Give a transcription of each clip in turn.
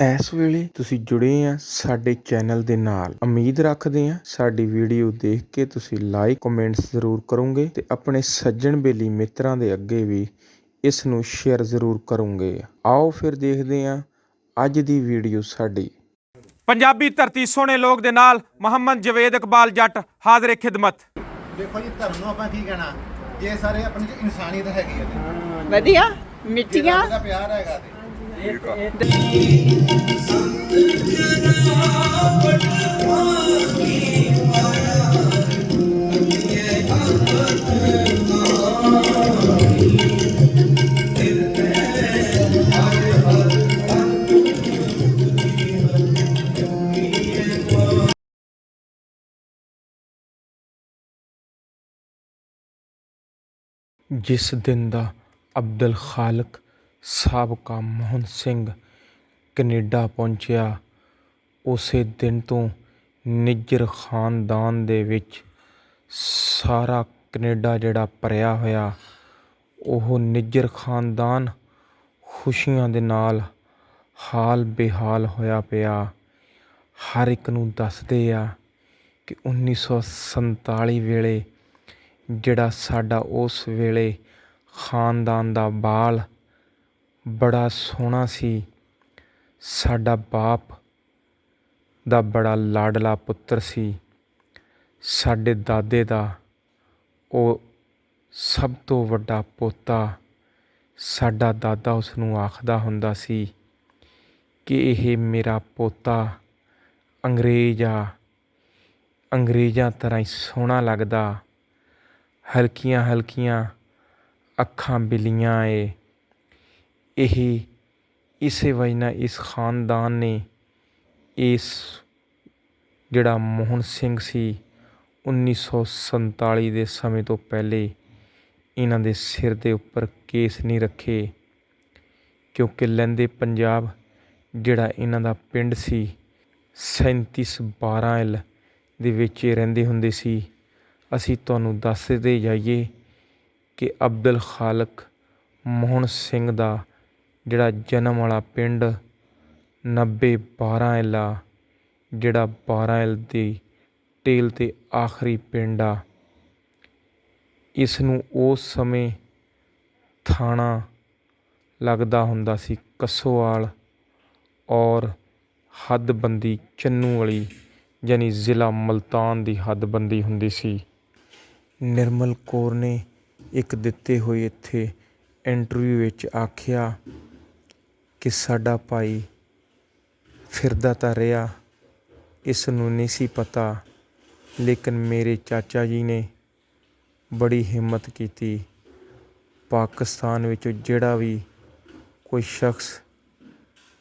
ਇਸ ਵੇਲੇ ਤੁਸੀਂ ਜੁੜੇ ਆ ਸਾਡੇ ਚੈਨਲ ਦੇ ਨਾਲ। ਉਮੀਦ ਰੱਖਦੇ ਆ ਸਾਡੀ ਵੀਡੀਓ ਦੇਖ ਕੇ ਤੁਸੀਂ ਲਾਈਕ ਕਮੈਂਟਸ ਜ਼ਰੂਰ ਕਰੋਗੇ ਤੇ ਆਪਣੇ ਸੱਜਣ ਬੇਲੀ ਮਿੱਤਰਾਂ ਦੇ ਅੱਗੇ ਵੀ ਇਸ ਨੂੰ ਸ਼ੇਅਰ ਜ਼ਰੂਰ ਕਰੋਗੇ। ਆਓ ਫਿਰ ਦੇਖਦੇ ਆ ਅੱਜ ਦੀ ਵੀਡੀਓ ਸਾਡੀ। ਪੰਜਾਬੀ ਧਰਤੀ ਸੋਹਣੇ ਲੋਕ ਦੇ ਨਾਲ ਮੁਹੰਮਦ ਜਵੇਦ ਇਕਬਾਲ ਜੱਟ ਹਾਜ਼ਰ ਖਿਦਮਤ। ਦੇਖੋ ਜੀ ਧਰਮ ਨੂੰ ਆਪਾਂ ਕੀ ਕਹਿਣਾ? ਇਹ ਸਾਰੇ ਆਪਣੀ ਇਨਸਾਨੀਅਤ ਹੈਗੀ ਹੈ ਵਧੀਆ ਮਿੱਟੀਆਂ ਦਾ ਪਿਆਰ ਹੈਗਾ ਤੇ ਜਿਸ ਦਿਨ ਦਾ ਅਬਦੁਲ ਖਾਲਕ ਸਾਬਕਾ ਮੋਹਨ ਸਿੰਘ ਕੈਨੇਡਾ ਪਹੁੰਚਿਆ। ਉਸੇ ਦਿਨ ਤੋਂ ਨਿੱਜਰ ਖਾਨਦਾਨ ਦੇ ਵਿੱਚ ਸਾਰਾ ਕੈਨੇਡਾ ਜਿਹੜਾ ਭਰਿਆ ਹੋਇਆ, ਉਹ ਨਿੱਜਰ ਖਾਨਦਾਨ ਖੁਸ਼ੀਆਂ ਦੇ ਨਾਲ ਹਾਲ ਬੇਹਾਲ ਹੋਇਆ ਪਿਆ। ਹਰ ਇੱਕ ਨੂੰ ਦੱਸਦੇ ਆ ਕਿ 1947 ਵੇਲੇ ਜਿਹੜਾ ਸਾਡਾ ਉਸ ਵੇਲੇ ਖਾਨਦਾਨ ਦਾ ਬਾਲ ਬੜਾ ਸੋਹਣਾ ਸੀ। ਸਾਡਾ ਬਾਪ ਦਾ ਬੜਾ ਲਾਡਲਾ ਪੁੱਤਰ ਸੀ। ਸਾਡੇ ਦਾਦੇ ਦਾ ਉਹ ਸਭ ਤੋਂ ਵੱਡਾ ਪੋਤਾ ਸਾਡਾ ਦਾਦਾ ਉਸ ਨੂੰ ਆਖਦਾ ਹੁੰਦਾ ਸੀ ਕਿ ਇਹ ਮੇਰਾ ਪੋਤਾ ਅੰਗਰੇਜ਼ ਆ। ਅੰਗਰੇਜ਼ਾਂ ਤਰ੍ਹਾਂ ਹੀ ਸੋਹਣਾ ਲੱਗਦਾ। ਹਲਕੀਆਂ ਹਲਕੀਆਂ ਅੱਖਾਂ ਬਿਲੀਆਂ ਏ। ਇਹ ਇਸੇ ਵਜ੍ਹਾ ਇਸ ਖਾਨਦਾਨ ਨੇ ਇਸ ਜਿਹੜਾ ਮੋਹਨ ਸਿੰਘ ਸੀ 1947 ਦੇ ਸਮੇਂ ਤੋਂ ਪਹਿਲੇ ਇਹਨਾਂ ਦੇ ਸਿਰ ਦੇ ਉੱਪਰ ਕੇਸ ਨਹੀਂ ਰੱਖੇ, ਕਿਉਂਕਿ ਲਹਿੰਦੇ ਪੰਜਾਬ ਜਿਹੜਾ ਇਹਨਾਂ ਦਾ ਪਿੰਡ ਸੀ 3712 ਐਲ ਦੇ ਵਿੱਚ ਇਹ ਰਹਿੰਦੇ ਹੁੰਦੇ ਸੀ। ਅਸੀਂ ਤੁਹਾਨੂੰ ਦੱਸਦੇ ਜਾਈਏ ਕਿ ਅਬਦੁਲ ਖਾਲਕ ਮੋਹਨ ਸਿੰਘ ਦਾ ਜਿਹੜਾ ਜਨਮ ਵਾਲਾ ਪਿੰਡ 90 12 ਐਲਾ ਜਿਹੜਾ 12 ਐਲ ਦੀ ਟੇਲ ਤੇ ਆਖਰੀ ਪਿੰਡ ਆ। ਇਸ ਨੂੰ ਉਸ ਸਮੇਂ ਥਾਣਾ ਲੱਗਦਾ ਹੁੰਦਾ ਸੀ ਕੱਸੋਵਾਲ ਔਰ ਹੱਦਬੰਦੀ ਚੰਨੂ ਵਾਲੀ, ਯਾਨੀ ਜ਼ਿਲ੍ਹਾ ਮਲਤਾਨ ਦੀ ਹੱਦਬੰਦੀ ਹੁੰਦੀ ਸੀ। ਨਿਰਮਲ ਕੌਰ ਨੇ ਇੱਕ ਦਿੱਤੇ ਹੋਏ ਇੱਥੇ ਇੰਟਰਵਿਊ ਵਿੱਚ ਆਖਿਆ ਕਿ ਸਾਡਾ ਭਾਈ ਫਿਰਦਾ ਤਾਂ ਰਿਹਾ ਇਸ ਨੂੰ ਨਹੀਂ ਸੀ ਪਤਾ, ਲੇਕਿਨ ਮੇਰੇ ਚਾਚਾ ਜੀ ਨੇ ਬੜੀ ਹਿੰਮਤ ਕੀਤੀ। ਪਾਕਿਸਤਾਨ ਵਿੱਚੋਂ ਜਿਹੜਾ ਵੀ ਕੋਈ ਸ਼ਖਸ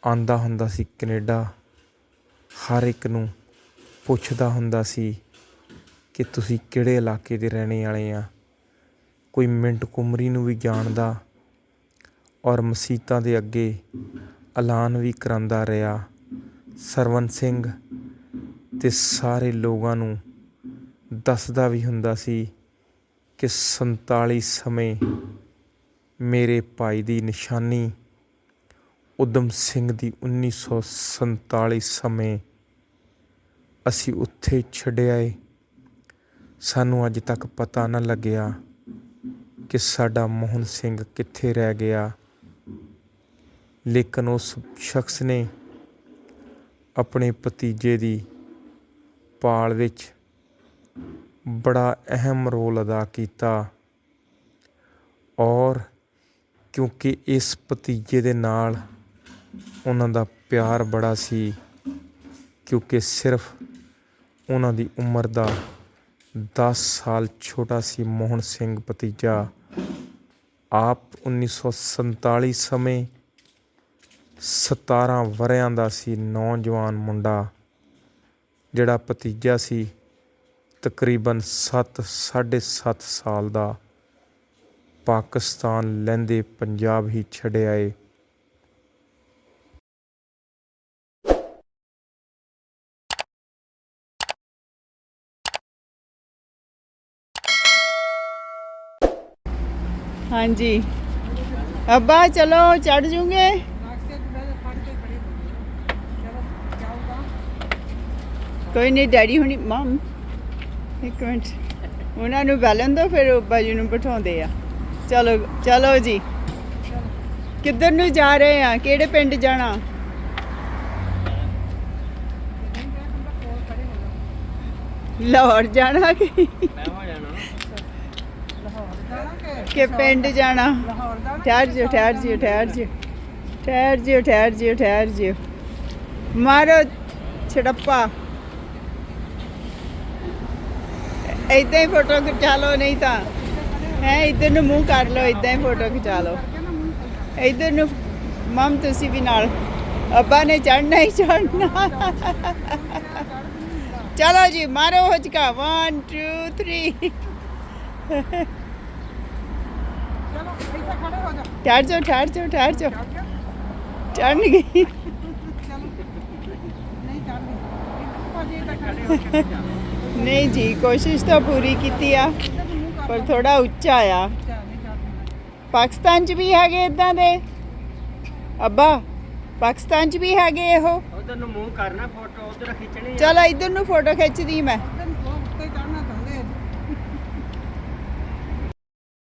ਆਂਦਾ ਹੁੰਦਾ ਸੀ ਕੈਨੇਡਾ, ਹਰ ਇੱਕ ਨੂੰ ਪੁੱਛਦਾ ਹੁੰਦਾ ਸੀ ਕਿ ਤੁਸੀਂ ਕਿਹੜੇ ਇਲਾਕੇ ਦੇ ਰਹਿਣੇ ਵਾਲੇ ਆ? ਕੋਈ ਮਿੰਟ ਕੁਮਰੀ ਨੂੰ ਵੀ ਜਾਣਦਾ ਔਰ ਮਸੀਤਾਂ ਦੇ ਅੱਗੇ ਐਲਾਨ ਵੀ ਕਰਾਂਦਾ ਰਿਹਾ। ਸਰਵਨ ਸਿੰਘ ਤੇ ਸਾਰੇ ਲੋਕਾਂ ਨੂੰ ਦੱਸਦਾ ਵੀ ਹੁੰਦਾ ਸੀ ਕਿ 47 ਸਮੇਂ ਮੇਰੇ ਭਾਈ ਦੀ ਨਿਸ਼ਾਨੀ ਉਦਮ ਸਿੰਘ ਦੀ 1947 ਸਮੇਂ ਅਸੀਂ ਉੱਥੇ ਛੱਡਿਆ ਏ ਸਾਨੂੰ ਅੱਜ ਤੱਕ ਪਤਾ ਨਾ ਲੱਗਿਆ ਕਿ ਸਾਡਾ ਮੋਹਨ ਸਿੰਘ ਕਿੱਥੇ ਰਹਿ ਗਿਆ। ਲੇਕਿਨ ਉਸ ਸ਼ਖਸ ਨੇ ਆਪਣੇ ਭਤੀਜੇ ਦੀ ਪਾਲ ਵਿੱਚ ਬੜਾ ਅਹਿਮ ਰੋਲ ਅਦਾ ਕੀਤਾ। ਔਰ ਕਿਉਂਕਿ ਇਸ ਭਤੀਜੇ ਦੇ ਨਾਲ ਉਹਨਾਂ ਦਾ ਪਿਆਰ ਬੜਾ ਸੀ, ਕਿਉਂਕਿ ਸਿਰਫ ਉਹਨਾਂ ਦੀ ਉਮਰ ਦਾ 10 ਸਾਲ ਛੋਟਾ ਸੀ ਮੋਹਨ ਸਿੰਘ ਭਤੀਜਾ। ਆਪ 1947 ਸਮੇਂ ਸਤਾਰਾਂ ਵਰ੍ਹਿਆਂ ਦਾ ਸੀ ਨੌਜਵਾਨ ਮੁੰਡਾ, ਜਿਹੜਾ ਭਤੀਜਾ ਸੀ ਤਕਰੀਬਨ 7 7.5 ਸਾਲ ਦਾ। ਪਾਕਿਸਤਾਨ ਲੈਂਦੇ ਪੰਜਾਬ ਹੀ ਛੱਡਿਆ ਏ ਹਾਂਜੀ। ਅੱਬਾ, ਚਲੋ ਚੜ ਜੂਗੇ? ਕੋਈ ਨਹੀਂ ਡੈਡੀ ਹੁਣੀ, ਮਮ, ਇੱਕ ਮਿੰਟ। ਉਹਨਾਂ ਨੂੰ ਬੈਲਨ ਦੋ, ਫਿਰ ਉਹ ਬਾਜੂ ਨੂੰ ਬਿਠਾਉਂਦੇ ਆ। ਚਲੋ ਚਲੋ ਜੀ। ਕਿੱਧਰ ਨੂੰ ਜਾ ਰਹੇ ਆ? ਕਿਹੜੇ ਪਿੰਡ ਜਾਣਾ? ਲਾਹੌਰ ਜਾਣਾ ਕਿ? ਕਿ ਪਿੰਡ ਜਾਣਾ? ਠਹਿਰ ਜਿਓ ਠਹਿਰ ਜਿਓ ਠਹਿਰ ਜਿਓ। ਠਹਿਰ ਜਿਓ ਠਹਿਰ ਜਿਓ ਠਹਿਰ ਜਿਓ। ਮਾਰੋ ਛੜੱਪਾ। ਏਦਾਂ ਹੀ ਫੋਟੋ ਖਿਚਾ ਲਓ, ਨਹੀਂ ਤਾਂ ਹੈ, ਇਧਰ ਨੂੰ ਮੂੰਹ ਕਰ ਲਓ, ਏਦਾਂ ਹੀ ਫੋਟੋ ਖਿਚਾ ਲਓ। ਇਧਰ ਨੂੰ ਮਮ, ਤੁਸੀਂ ਵੀ ਨਾਲ। ਅੱਬਾ ਨੇ ਚੜਨਾ ਹੀ ਚੜਨਾ ਚਲੋ ਜੀ, ਮਾਰੋ ਹਚਕਾ 1 2 3 ਠਹਿਰ ਜਾਓ ਠਹਿਰ ਜਾਓ ਠਹਿਰ ਜਾਓ। ਚੜਨ ਗਈ। ਨਹੀਂ ਜੀ ਕੋਸ਼ਿਸ਼ ਤਾਂ ਪੂਰੀ ਕੀਤੀ ਆ ਪਰ ਥੋੜਾ ਉੱਚਾ ਆ। ਪਾਕਿਸਤਾਨ ਚ ਵੀ ਹੈਗੇ ਇਦਾਂ ਦੇ? ਅੱਬਾ ਪਾਕਿਸਤਾਨ ਚ ਵੀ ਹੈਗੇ ਇਹੋ? ਉਧਰ ਨੂੰ ਮੂੰਹ ਕਰਨਾ ਫੋਟੋ ਉਧਰ ਖਿੱਚਣੀ ਆ। ਚਲ ਇਧਰ ਨੂੰ ਫੋਟੋ ਖਿੱਚਦੀ ਮੈਂ।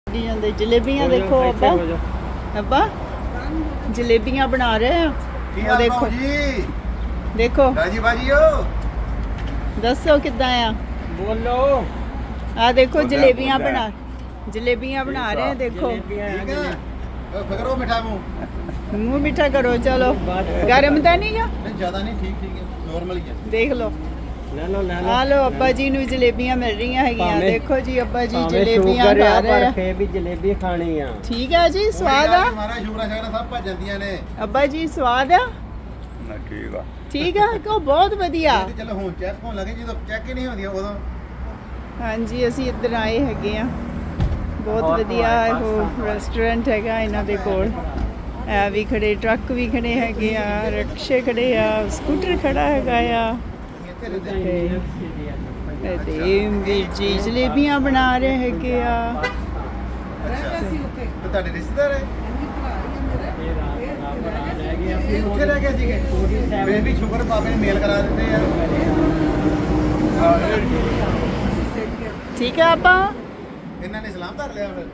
ਜਾਂਦੇ ਜਲੇਬੀਆਂ ਦੇਖੋ ਅੱਬਾ। ਅੱਬਾ ਜਲੇਬੀਆਂ ਬਣਾ ਰਹੇ ਆ। ਉਹ ਦੇਖੋ। ਜੀ? ਦੇਖੋ। ਰਾਜੀ ਬਾਜੀਓ ਦੱਸੋ ਕਿੱਦਾਂ ਆ? ਬੋਲੋ। ਆ ਦੇਖੋ ਜਲੇਬੀਆਂ। ਬਣਾ ਜਲੇਬੀਆਂ ਬਣਾ ਰਹੇ ਆ ਦੇਖੋ। ਠੀਕ ਹੈ ਉਹ ਫਿਕਰੋ ਮਿਠਾ ਮੂੰਹ। ਮੂੰਹ ਮਿੱਠਾ ਕਰੋ ਚਲੋ। ਗਰਮ ਤਾਂ ਨਹੀਂਗਾ ਨਹੀਂ ਜ਼ਿਆਦਾ ਨਹੀਂ ਠੀਕ ਠੀਕ ਹੈ ਨਾਰਮਲ ਹੀ ਹੈ ਦੇਖ ਲਓ। ਲੈ ਲਓ ਲੈ ਆ ਲਓ ਅੱਬਾ ਜੀ ਨੂੰ ਜਲੇਬੀਆਂ ਮਿਲ ਰਹੀਆਂ ਹੈਗੀਆਂ। ਦੇਖੋ ਜੀ ਅੱਬਾ ਜੀ ਜਲੇਬੀਆਂ ਸ਼ੂਗਰ ਖਾ ਆ, ਰਹੇ ਪਰ ਆ ਫੇਰ ਵੀ ਜਲੇਬੀ ਖਾਣੀ ਆ। ਠੀਕ ਆ ਜੀ ਸਵਾਦ ਆ? ਮਾਰਾ ਸ਼ੁਕਰਾ ਸ਼ਕਰਾ ਸਭ ਭੱਜ ਜਾਂਦੀਆਂ ਨੇ। ਅੱਬਾ ਜੀ ਸਵਾਦ ਆ? ਨਾ ਠੀਕ ਆ ਠੀਕ ਆ ਕੋ ਬਹੁਤ ਵਧੀਆ। ਇਹ ਤੇ ਚਲੋ ਹੁਣ ਚੈੱਕ ਹੋਣ ਲੱਗੇ ਜਦੋਂ ਚੈੱਕ ਹੀ ਨਹੀਂ ਹੁੰਦੀਆਂ ਉਦੋਂ। ਹਾਂਜੀ ਅਸੀਂ ਇੱਧਰ ਆਏ ਹੈਗੇ ਆ। ਬਹੁਤ ਵਧੀਆ ਉਹ ਰੈਸਟੋਰੈਂਟ ਹੈਗਾ ਇਹਨਾਂ ਦੇ ਕੋਲ। ਐ ਵੀ ਖੜੇ ਟਰੱਕ ਵੀ ਖੜੇ ਹੈਗੇ ਆ ਰਿਕਸ਼ੇ ਖੜੇ ਆ ਸਕੂਟਰ ਖੜਾ ਹੈਗਾ ਆ। ਤੇ ਤੇ ਵੀਰ ਜੀ ਜਲੇਬੀਆਂ ਬਣਾ ਰਹੇ ਹੈਗੇ ਆ। ਅੱਛਾ। ਤੇ ਤੁਹਾਡੇ ਰਿਸ਼ਤੇਦਾਰ ਹੈ? ਇਹ ਉੱਥੇ ਰਹਿ ਗਏ ਸੀਗੇ। ਮੈਂ ਵੀ ਸ਼ੁਕਰ ਬਾਬੇ ਨੇ ਮੇਲ ਕਰਾ ਦਿੱਤੇ ਆ। ਠੀਕ ਆ ਆਪਾਂ? ਇਹਨਾਂ ਨੇ ਸਲਾਮ ਧਰ ਲਿਆ ਫਿਰ।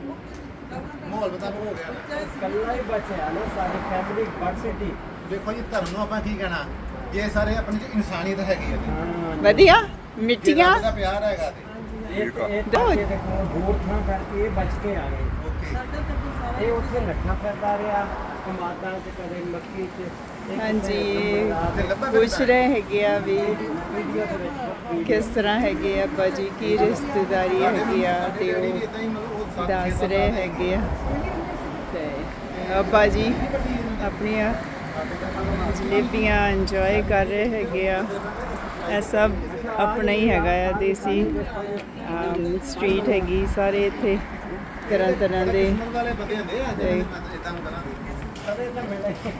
ਮਾਹੌਲ ਮੁਤਾਬਕ ਹੋ ਗਿਆ। ਕੱਲਾ ਹੀ ਬਚਿਆ ਨਾ ਸਾਡੀ ਫੈਮਿਲੀ ਬੜ ਸਿੱਟੀ ਦੇਖੋ ਜੀ ਧਰਮ ਨੂੰ ਆਪਾਂ ਕੀ ਕਹਿਣਾ? ਇਹ ਸਾਰੇ ਆਪਣੇ ਚ ਇਨਸਾਨੀਅਤ ਹੈਗੀ ਹੈ ਜੀ। ਵਧੀਆ ਰੱਬ ਦਾ ਪਿਆਰ ਹੈਗਾ ਤੇ। ਇਹ ਇਹ ਤਾਂ ਦੇਖੋ। ਦੂਰ ਥਾਂ ਕਰਕੇ ਇਹ ਬਚ ਕੇ ਆ ਗਏ। ਓਕੇ। ਇਹ ਉੱਥੇ ਨੱਠਾ ਫਿਰਦਾ ਰਿਹਾ। ਕਦੇ ਮੱਕੀ ਹਾਂਜੀ। ਪੁੱਛ ਰਹੇ ਹੈਗੇ ਆ ਵੀ ਕਿਸ ਤਰ੍ਹਾਂ ਹੈਗੇ ਆ ਅੱਬਾ ਜੀ ਕੀ ਰਿਸ਼ਤੇਦਾਰੀ ਹੈਗੀ ਆ ਤੇ ਉਹ ਦੱਸ ਰਹੇ ਹੈਗੇ ਆ। ਤੇ ਅੱਬਾ ਜੀ ਆਪਣੀਆਂ ਜਲੇਬੀਆਂ ਇੰਜੋਏ ਕਰ ਰਹੇ ਹੈਗੇ ਆ। ਇਹ ਸਭ ਆਪਣਾ ਹੀ ਹੈਗਾ ਆ ਦੇਸੀ ਸਟਰੀਟ ਹੈਗੀ ਸਾਰੇ ਇੱਥੇ। ਤਰ੍ਹਾਂ ਤਰ੍ਹਾਂ ਦੇ ਕਦੇ ਤਾਂ ਮਿਲੇ ਅਸੀਂ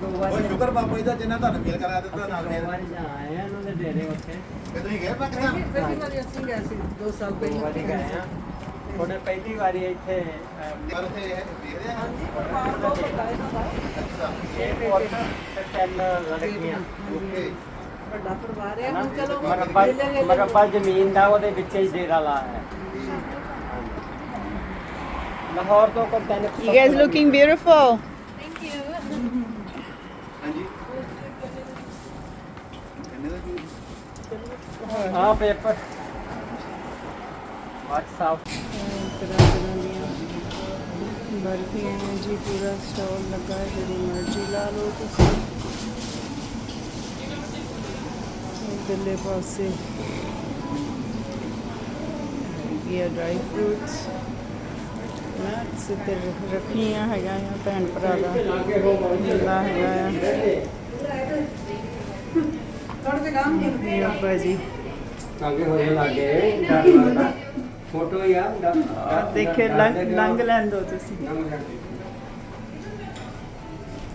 ਦੋ ਵਾਰ ਉਹ ਸ਼ੁਕਰ ਬਾਬਾ ਜੀ ਦਾ ਜਿਨ੍ਹਾਂ ਤੁਹਾਨੂੰ ਮੇਲ ਕਰਾ ਦਿੱਤਾ ਨਾਲ ਦੇ ਦੋ ਵਾਰ ਜਾ ਆਏ ਆ ਉਹਨਾਂ ਦੇ ਡੇਰੇ ਉੱਥੇ ਤੇ ਤੁਸੀਂ ਗਏ ਪਾਕਿਸਤਾਨ? ਦੋ ਵਾਰੀ ਗਏ ਆ। ਉਹਨੇ ਪਹਿਲੀ ਵਾਰੀ ਇੱਥੇ ਅਮ, ਪਰ ਉੱਥੇ ਦੇ ਰਹੇ ਆ? ਅੱਛਾ। ਇਹ ਪੁੱਤ ਤੇ ਤਿੰਨ ਲੜਕੀਆਂ। ਓਕੇ ਮਰਬਾ ਮਰਬਾ ਜ਼ਮੀਨ ਦਾ ਉਹਦੇ ਵਿੱਚ ਹੀ ਡੇਰਾ ਲਾਇਆ ਹੈ। You guys looking beautiful. ਹਾਂਜੀ ਕਿੰਨੇ ਦਾ ਕੀ ਹਾਂ ਪੇਪਰ WhatsApp ਤਰ੍ਹਾਂ ਤਰ੍ਹਾਂ ਦੀਆਂ ਬਰਫੀਆਂ ਨੇ ਜੀ ਪੂਰਾ ਸਟਾਲ ਲੱਗਾ ਹੈ ਜਿਹੜੀ ਮਰਜ਼ੀ ਲਾ ਲਓ ਤੁਸੀਂ ਫਰੂਟਸ ਨਟਸ ਤੇ ਰੱਖੀਆਂ ਹੈਗਾ ਆ ਭੈਣ ਭਰਾ ਦਾ। ਮੇਲਾ ਹੈਗਾ ਆ। ਇਹ ਅੱਬਾ ਜੀ ਅੱਗੇ ਹੋਏ ਲਾਗੇ ਡਰ ਲੱਗਦਾ ਫੋਟੋ ਯਾਰ ਆਹ ਦੇਖੇ ਲੰਘ ਲੰਘ ਲੈਣ ਦੋ ਤੁਸੀਂ।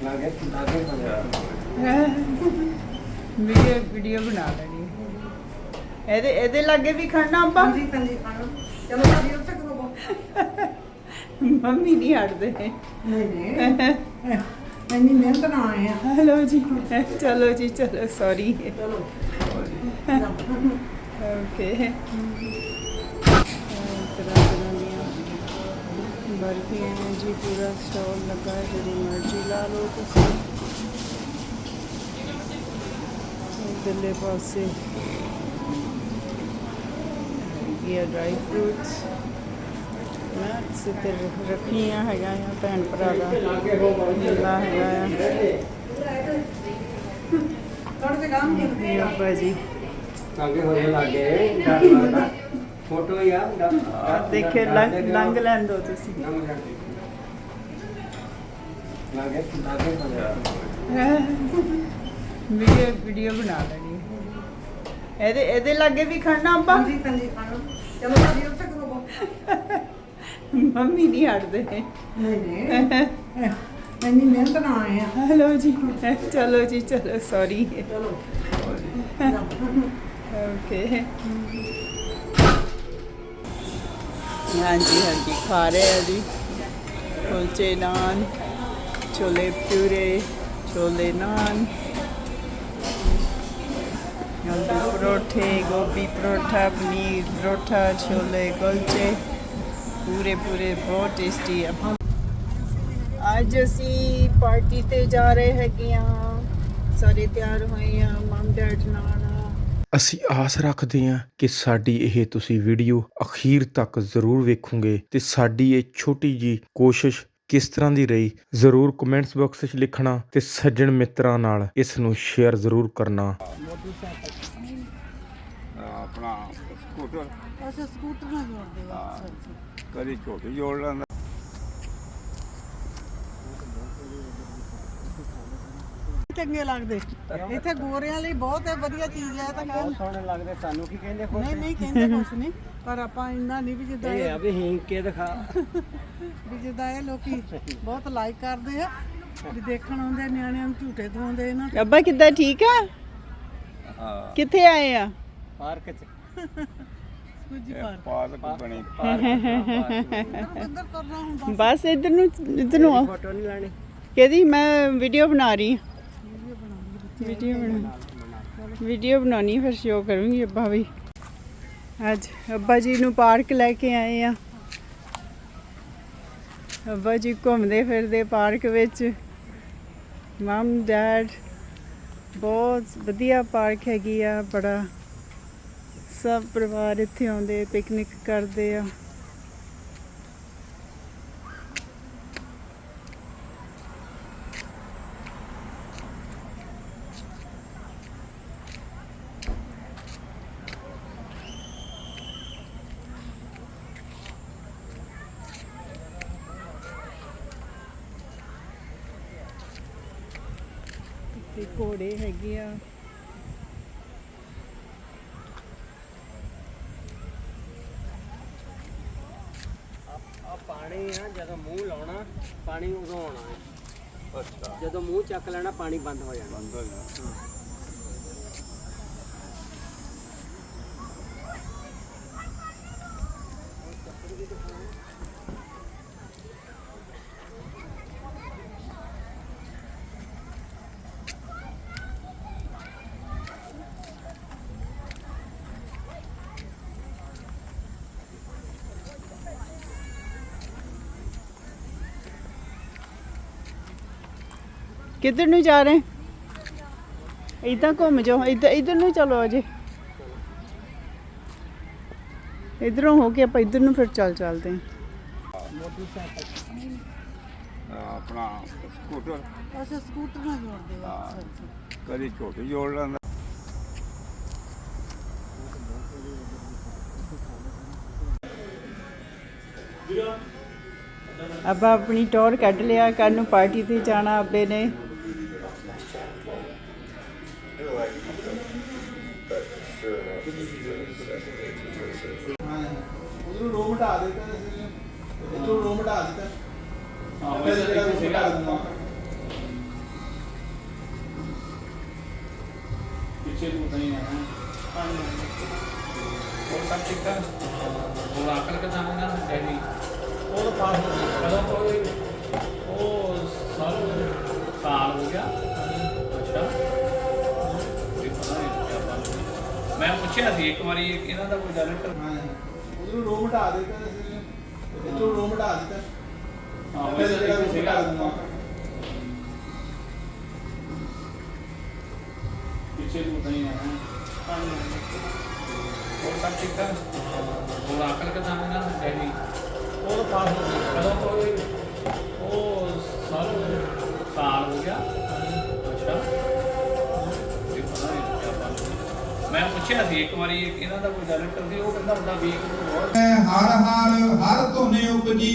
ਲਾਗੇ ਲਾਗੇ ਹੋ ਜਾ ਵੀਡੀਓ ਵੀਡੀਓ ਬਣਾ ਲੈਣੀ। ਇਹਦੇ ਇਹਦੇ ਲਾਗੇ ਵੀ ਖੜਨਾ ਆਪਾਂ? ਹਾਂਜੀ ਹਾਂਜੀ ਚਲੋ ਭਾਜੀ ਉੱਥੇ ਕਰੋ ਮੰਮੀ ਨਹੀਂ ਹਟਦੇ ਨਹੀਂ ਨਹੀਂ ਇੰਨੀ ਮਿਹਨਤ ਨਾਲ ਆਏ ਆ हेलो जी चलो जी चलो सॉरी ओके ਤਰ੍ਹਾਂ ਤਰ੍ਹਾਂ ਦੀਆਂ ਬਰਫੀਆਂ ਨੇ ਜੀ ਪੂਰਾ ਸਟਾਲ ਲੱਗਾ ਹੈ ਜਿਹੜੀ ਮਰਜ਼ੀ ਲਾ ਲਓ ਤੁਸੀਂ ਇੱਧਰਲੇ ਪਾਸੇ ਇਹ ਡਰਾਈ ਫਰੂਟਸ ਨਟਸ ਤੇ ਰੱਖੀਆਂ ਹੈਗਾ ਆ ਭੈਣ ਭਰਾ ਦਾ। ਮੇਲਾ ਹੈਗਾ ਆ। ਥੋੜੇ ਜਿਹਾ ਕੰਮ ਕੀ ਇਹ ਅੱਬਾ ਜੀ। ਅੱਗੇ ਹੋ ਲੱਗੇ ਫੋਟੋ ਆ ਆਹ ਦੇਖੇ ਲੰਘ ਲੈਣ ਦੋ ਤੁਸੀਂ। ਲਾਗੇ ਲਾਗੇ ਹੋ ਜਾ। ਵੀਡੀਓ ਵੀਡੀਓ ਬਣਾ ਲੈਣੀ। ਇਹਦੇ ਇਹਦੇ ਲਾਗੇ ਵੀ ਖੜਨਾ ਅੱਬਾ ਹਾਂਜੀ ਹਾਂਜੀ ਖਾਣਾ। ਚਲੋ ਜੀ ਉੱਥੇ ਕਰੋ ਮੰਮੀ ਨਹੀਂ ਹਟਦੇ। ਨਹੀਂ ਨਹੀਂ। ਇੰਨੀ ਮਿਹਨਤ ਨਾਲ ਆਏ ਆ। ਹੈਲੋ ਜੀ ਚਲੋ ਜੀ ਚਲੋ ਸੌਰੀ ਚਲੋ। ਓਕੇ। ਹਾਂਜੀ ਹਾਂਜੀ ਖਾ ਰਹੇ ਆ ਜੀ। ਕੁਲਚੇ ਨਾਨ ਛੋਲੇ ਭਟੂਰੇ ਛੋਲੇ ਨਾਨ। ਆਲੂ ਪਰੋਠੇ ਗੋਭੀ ਪਰੋਠਾ ਪਨੀਰ ਪਰੋਠਾ ਛੋਲੇ ਕੁਲਚੇ। ਪੂਰੇ ਪੂਰੇ ਬਹੁਤ ਟੇਸਟੀ ਆ। ਅੱਜ ਅਸੀਂ ਪਾਰਟੀ ਤੇ ਜਾ ਰਹੇ ਹੈਗੇ ਆ। ਸਾਰੇ ਤਿਆਰ ਹੋਏ ਆ ਮਮ ਡੈਡ ਨਾਲ। ਅਸੀਂ ਆਸ ਰੱਖਦੇ ਹਾਂ ਕਿ ਸਾਡੀ ਇਹ ਤੁਸੀਂ ਵੀਡੀਓ ਅਖੀਰ ਤੱਕ ਜ਼ਰੂਰ ਵੇਖੋਗੇ ਤੇ ਸਾਡੀ ਇਹ ਛੋਟੀ ਜੀ ਕੋਸ਼ਿਸ਼ ਕਿਸ ਤਰ੍ਹਾਂ ਦੀ ਰਹੀ ਜ਼ਰੂਰ ਕਮੈਂਟਸ ਬਾਕਸ ਵਿੱਚ ਲਿਖਣਾ ਤੇ ਸੱਜਣ ਮਿੱਤਰਾਂ ਨਾਲ ਇਸ ਨੂੰ ਸ਼ੇਅਰ ਜ਼ਰੂਰ ਕਰਨਾ। ਆਪਣਾ ਸਕੂਟਰ ਅੱਛਾ ਸਕੂਟਰ ਨਾਲ ਜੋੜਦੇ ਆ। ਕਦੀ ਝੋਟੀ ਜੋੜ ਲੈਂਦਾ। ਚੰਗੇ ਲੱਗਦੇ। ਇੱਥੇ ਗੋਰਿਆਂ ਲਈ ਬਹੁਤ ਵਧੀਆ ਚੀਜ਼ ਹੈ ਤਾਂ ਬਹੁਤ ਸੋਹਣੇ ਲੱਗਦੇ ਸਾਨੂੰ ਕੀ ਕਹਿੰਦੇ ਖੁਸ਼ ਨਹੀਂ ਨਹੀਂ। ਕਹਿੰਦੇ ਕੁਛ ਨਹੀਂ ਪਰ ਆਪਾਂ ਇੰਨਾ ਨਹੀਂ ਵੀ ਜਿੱਦਾਂ ਇਹ ਆ ਵੀ ਹੀਂਗ ਕੇ ਦਿਖਾ। ਵੀ ਜਿੱਦਾਂ ਇਹ ਲੋਕੀ ਬਹੁਤ ਲਾਈਕ ਕਰਦੇ ਆ ਵੀ ਦੇਖਣ ਆਉਂਦੇ ਨਿਆਣਿਆਂ ਨੂੰ ਝੂਟੇ ਦਵਾਉਂਦੇ ਇਹਨਾਂ ਅੱਬਾ ਕਿੱਦਾਂ ਠੀਕ ਆ? ਕਿੱਥੇ ਆਏ ਆ? ਪਾਰਕ ਚ। ਪਾਰਕ। ਬਣੀ ਬਸ ਇਧਰ ਨੂੰ ਇਧਰ ਨੂੰ ਆ ਫੋਟੋ ਨਹੀਂ ਲੈਣੀ। ਕਿਹਦੀ? ਮੈਂ ਵੀਡੀਓ ਬਣਾ ਰਹੀ ਹਾਂ। ਵੀਡੀਓ ਬਣਾ ਵੀਡੀਓ ਬਣਾਉਣੀ ਫਿਰ ਸ਼ੋ ਕਰੂੰਗੀ ਅੱਬਾ ਵੀ। ਅੱਜ ਅੱਬਾ ਜੀ ਨੂੰ ਪਾਰਕ ਲੈ ਕੇ ਆਏ ਆ। ਅੱਬਾ ਜੀ ਘੁੰਮਦੇ ਫਿਰਦੇ ਪਾਰਕ ਵਿੱਚ। ਮਮ ਡੈਡ ਬਹੁਤ ਵਧੀਆ ਪਾਰਕ ਹੈਗੀ ਆ ਬੜਾ ਸਭ ਪਰਿਵਾਰ ਇੱਥੇ ਆਉਂਦੇ ਪਿਕਨਿਕ ਕਰਦੇ ਆ ਤੇ ਘੋੜੇ ਹੈਗੇ ਆ ਆ ਪਾਣੀ ਆ ਜਦੋਂ ਮੂੰਹ ਲਾਉਣਾ ਪਾਣੀ ਉਦੋਂ ਆਉਣਾ ਹੈ। ਅੱਛਾ। ਜਦੋਂ ਮੂੰਹ ਚੱਕ ਲੈਣਾ ਪਾਣੀ ਬੰਦ ਹੋ ਜਾਣਾ। ਕਿੱਧਰ ਨੂੰ ਜਾ ਰਹੇ? ਇਦਾਂ ਘੁੰਮ ਜਾਓ ਇਧਰ ਇਧਰ ਨੂੰ ਚਲੋ ਅਜੇ। ਇਧਰੋਂ ਹੋ ਕੇ ਆਪਾਂ ਇਧਰ ਨੂੰ ਫਿਰ ਚੱਲ ਚੱਲਦੇ ਹਾਂ। ਆਪਣਾ ਸਕੂਟਰ। ਅੱਛਾ ਸਕੂਟਰ ਨਾਲ ਜੋੜਦੇ ਆ। ਕਦੀ ਝੋਟੀ ਜੋੜ ਲੈਂਦਾ। ਆਪਾਂ ਆਪਣੀ ਟੌਰ ਕੱਢ ਲਿਆ ਕੱਲ ਨੂੰ ਪਾਰਟੀ ਤੇ ਜਾਣਾ ਅੱਬੇ ਨੇ। ਉਹਨੂੰ ਰੂਮ ਹਟਾ ਦਿੱਤਾ ਇੱਥੋਂ ਰੂਮ ਹਟਾ ਦਿੱਤਾ। ਹਾਂ ਮੈਂ ਜਿਹੜਾ ਰੂਮ ਹਟਾ ਦਿੰਦਾ। ਪਿੱਛੇ ਤੂੰ ਨਹੀਂ ਆਣਾ ਉਹ ਤਾਂ ਪਾਸ ਹੋ ਗਿਆ। ਉਹ ਸਾਲ ਗਿਆ। ਮੈਂ ਪੁੱਛਿਆ ਸੀ ਇੱਕ ਵਾਰੀ ਇਹਨਾਂ ਦਾ ਕੋਈ ਡਾਇਰੈਕਟਰ ਹਾਂ ਉਧਰੋਂ ਰੋਮ ਹਟਾ ਦਿੱਤਾ ਇੱਥੋਂ ਰੋਮ ਹਟਾ ਦਿੱਤਾ। ਹਾਂ ਇੱਥੇ ਜਿਹੜਾ ਸੀਗਾ। ਹਟਾ ਦਿੰਦਾ ਪਿੱਛੇ ਤੋਂ ਨਹੀਂ ਆਣਾ ਹੋਰ ਸਭ ਠੀਕ ਠਾਕ? ਹੋਰ ਆਕਲ ਕਿਦਾਂ ਹੈ ਨਾ ਡੈਡੀ? ਉਹ ਤਾਂ ਪਾਸ ਹੋ ਗਿਆ ਕਦੋਂ ਕੋਈ ਉਹ ਸਾਲ ਸਾਲ ਹੋ ਗਿਆ। ਅੱਛਾ। ਮੈਂ ਪੁੱਛਿਆ ਸੀ, ਇੱਕ ਵਾਰੀ ਇਹਨਾਂ ਦਾ ਕੋਈ ਡਾਇਰੈਕਟਰ ਸੀ ਉਹ ਕਹਿੰਦਾ ਹੁੰਦਾ ਵੀਕ ਬਹੁਤ ਹਰ ਹਰ ਹਰ ਧੁਨੇ ਉਪਜੀ,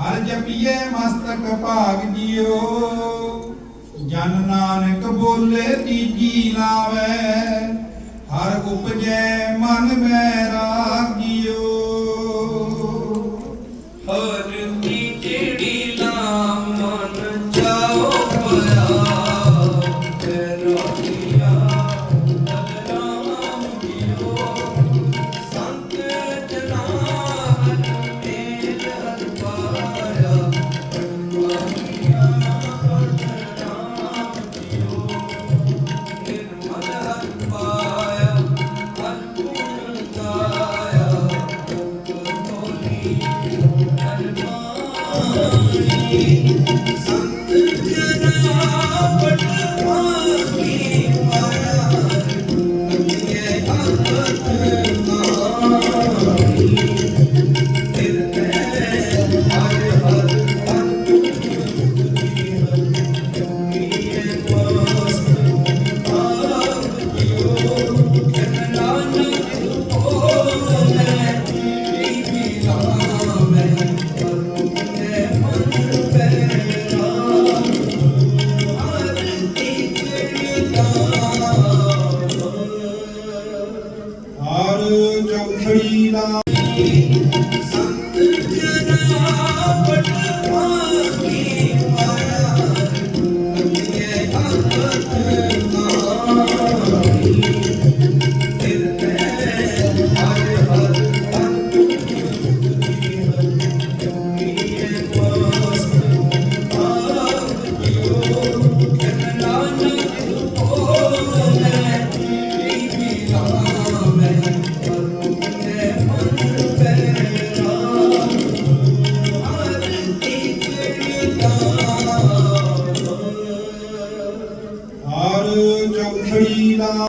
ਹਰ ਜਪੀਏ ਮਸਤਕ ਭਾਗ ਜਿਓ। ਜਨ ਨਾਨਕ ਬੋਲੇ, ਤੀਜੀ ਲਾਵੇ, ਹਰ ਉਪਜੈ ਮਨ ਮੈ ਰਾਗ